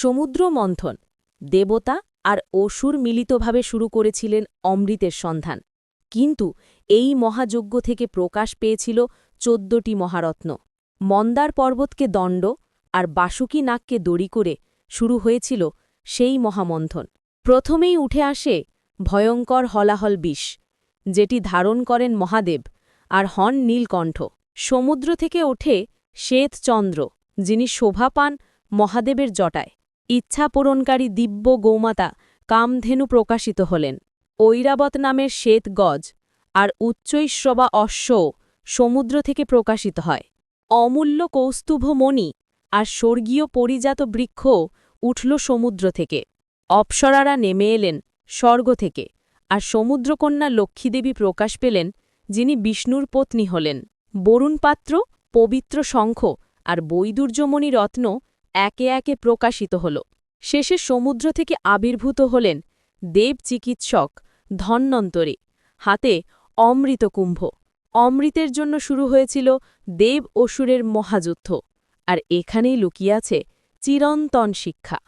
সমুদ্র মন্থন দেবতা আর অসুর মিলিতভাবে শুরু করেছিলেন অমৃতের সন্ধান। কিন্তু এই মহাযজ্ঞ থেকে প্রকাশ পেয়েছিল চোদ্দটি মহারত্ন। মন্দার পর্বতকে দণ্ড আর বাসুকি নাককে দড়ি করে শুরু হয়েছিল সেই মহামন্থন। প্রথমেই উঠে আসে ভয়ঙ্কর হলাহল বিষ, যেটি ধারণ করেন মহাদেব আর হন নীলকণ্ঠ। সমুদ্র থেকে ওঠে শ্বেতচন্দ্র, যিনি শোভা পান মহাদেবের জটায়। ইচ্ছা পূরণকারী দিব্য গৌমাতা কামধেনু প্রকাশিত হলেন। ঐরাবত নামের শ্বেত গজ আর উচ্চৈশ্রবা অশ্বও সমুদ্র থেকে প্রকাশিত হয়। অমূল্য কৌস্তুভ মণি আর স্বর্গীয় পরিজাত বৃক্ষ উঠল সমুদ্র থেকে। অপ্সরারা নেমে এলেন স্বর্গ থেকে আর সমুদ্রকন্যা লক্ষ্মীদেবী প্রকাশ পেলেন যিনি বিষ্ণুর পত্নী হলেন। বরুণ পাত্র পবিত্র শঙ্খ আর বৈদুর্যমণি রত্ন একে একে প্রকাশিত হল। শেষে সমুদ্র থেকে আবির্ভূত হলেন দেব চিকিৎসক ধন্যন্তরে হাতে অমৃত কুম্ভ। অমৃতের জন্য শুরু হয়েছিল দেব অসুরের মহাযুদ্ধ। আর এখানেই লুকিয়াছে চিরন্তন শিক্ষা।